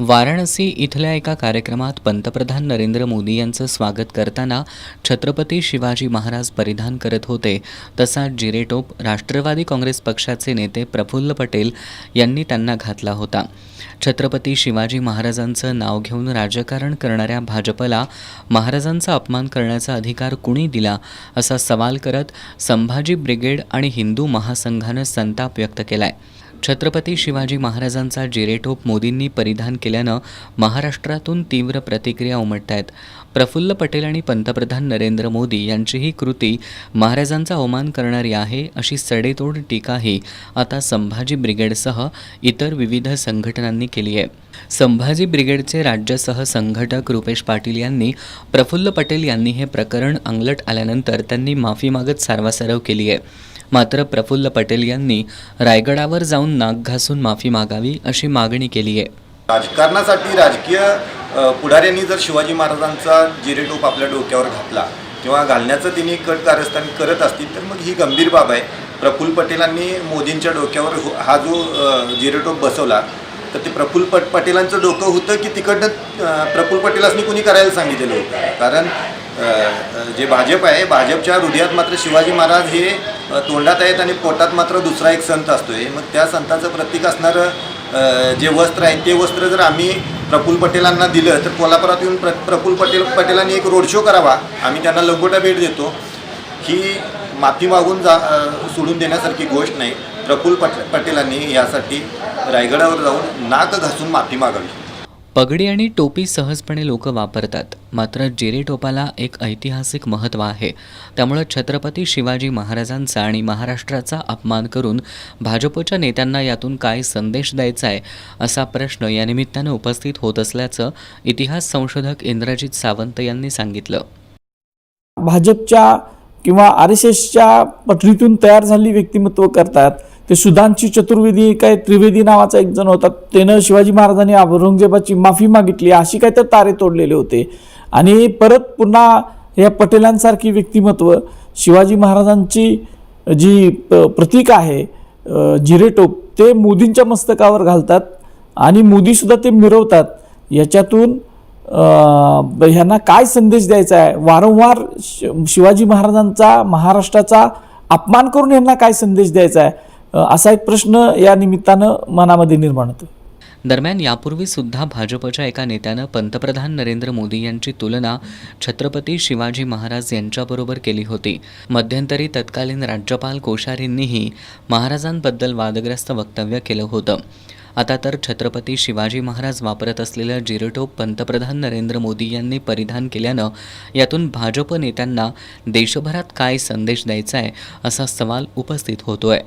वाराणसी इथल्या एका कार्यक्रमात पंतप्रधान नरेंद्र मोदी यांचं स्वागत करताना छत्रपती शिवाजी महाराज परिधान करत होते. तसा जिरेटोप राष्ट्रवादी काँग्रेस पक्षाचे नेते प्रफुल्ल पटेल यांनी त्यांना घातला होता. छत्रपती शिवाजी महाराजांचं नाव घेऊन राजकारण करणाऱ्या भाजपला महाराजांचा अपमान करण्याचा अधिकार कुणी दिला? असा सवाल करत संभाजी ब्रिगेड आणि हिंदू महासंघानं संताप व्यक्त केला आहे छत्रपती शिवाजी महाराजांचा जिरेटोप मोदींनी परिधान केल्यानं महाराष्ट्रातून तीव्र प्रतिक्रिया उमटत आहेत प्रफुल्ल पटेल आणि पंतप्रधान नरेंद्र मोदी यांची ही कृती महाराजांचा अवमान करणारी आहे अशी सडेतोड टीकाही आता संभाजी ब्रिगेडसह इतर विविध संघटनांनी केली आहे. संभाजी ब्रिगेडचे राज्यसह संघटक रुपेश पाटील यांनी प्रफुल्ल पटेल यांनी हे प्रकरण अंगलट आल्यानंतर त्यांनी माफी मागत सारवासारव केली आहे. मात्र प्रफुल्ल पटेल यांनी रायगडावर जाऊन नाक घासून माफी मागावी अशी मागणी केली आहे. राजकारणासाठी राजकीय पुढाऱ्यांनी जर शिवाजी महाराजांचा जिरेटोप आपल्या डोक्यावर घातला किंवा घालण्याचं तिने कट कारस्थान करत असतील तर मग ही गंभीर बाब आहे. प्रफुल्ल पटेलांनी मोदींच्या डोक्यावर हो- हा जो जिरेटोप बसवला तर ते प्रफुल्ल पट पटेलांचं डोकं होतं की तिकडनं प्रफुल्ल पटेलांनी कुणी करायला सांगितलेलं होतं. कारण जे भाजप आहे भाजपच्या हृदयात मात्र शिवाजी महाराज हे तोंडात आहेत आणि पोटात मात्र दुसरा एक संत असतोय. मग त्या संताचं प्रतीक असणारं जे वस्त्र आहे ते वस्त्र जर आम्ही प्रफुल पटेलांना दिलं तर कोल्हापुरात येऊन प्र प्रफुल पटेल पटेलांनी एक रोड शो करावा. आम्ही त्यांना लंगोटा भेट देतो. ही माफी मागून जा सोडून देण्यासारखी गोष्ट नाही. प्रफुल पट पटेलांनी यासाठी रायगडावर जाऊन नाक घासून माफी मागावी. पगडी आणि टोपी सहजपणे लोक वापरतात. मात्र जिरे टोपाला एक ऐतिहासिक महत्त्व आहे. त्यामुळं छत्रपती शिवाजी महाराजांचा आणि महाराष्ट्राचा अपमान करून भाजपच्या नेत्यांना यातून काय संदेश द्यायचा आहे असा प्रश्न या निमित्तानं उपस्थित होत असल्याचं इतिहास संशोधक इंद्रजित सावंत यांनी सांगितलं. भाजपच्या किंवा आर एस एसच्या पटरीतून तयार झालेली व्यक्तिमत्व करतात. ते सुधांची चतुर्वेदी काय त्रिवेदी नावाचा एक जण होता त्यानं शिवाजी महाराजांनी औरंगजेबाची माफी मागितली अशी काय तर तारे तोडलेले होते. आणि परत पुन्हा या पटेलांसारखी व्यक्तिमत्व शिवाजी महाराजांची जी प- प्रतीक आहे जिरेटोप ते मोदींच्या मस्तकावर घालतात आणि मोदीसुद्धा ते मिरवतात. याच्यातून ह्यांना काय संदेश द्यायचा आहे? वारंवार शि- शिवाजी महाराजांचा महाराष्ट्राचा अपमान करून यांना काय संदेश द्यायचा आहे? असा एक प्रश्न या निमित्तानं मनामध्ये निर्माण होतो. दरम्यान यापूर्वी सुद्धा भाजपच्या एका नेत्यानं पंतप्रधान नरेंद्र मोदी यांची तुलना छत्रपती शिवाजी महाराज यांच्याबरोबर केली होती. मध्यंतरी तत्कालीन राज्यपाल कोश्यारींनीही महाराजांबद्दल वादग्रस्त वक्तव्य केलं होतं. आता तर छत्रपती शिवाजी महाराज वापरत असलेलं जिरटोप पंतप्रधान नरेंद्र मोदी यांनी परिधान केल्यानं यातून भाजप नेत्यांना देशभरात काय संदेश द्यायचा आहे असा सवाल उपस्थित होतोय.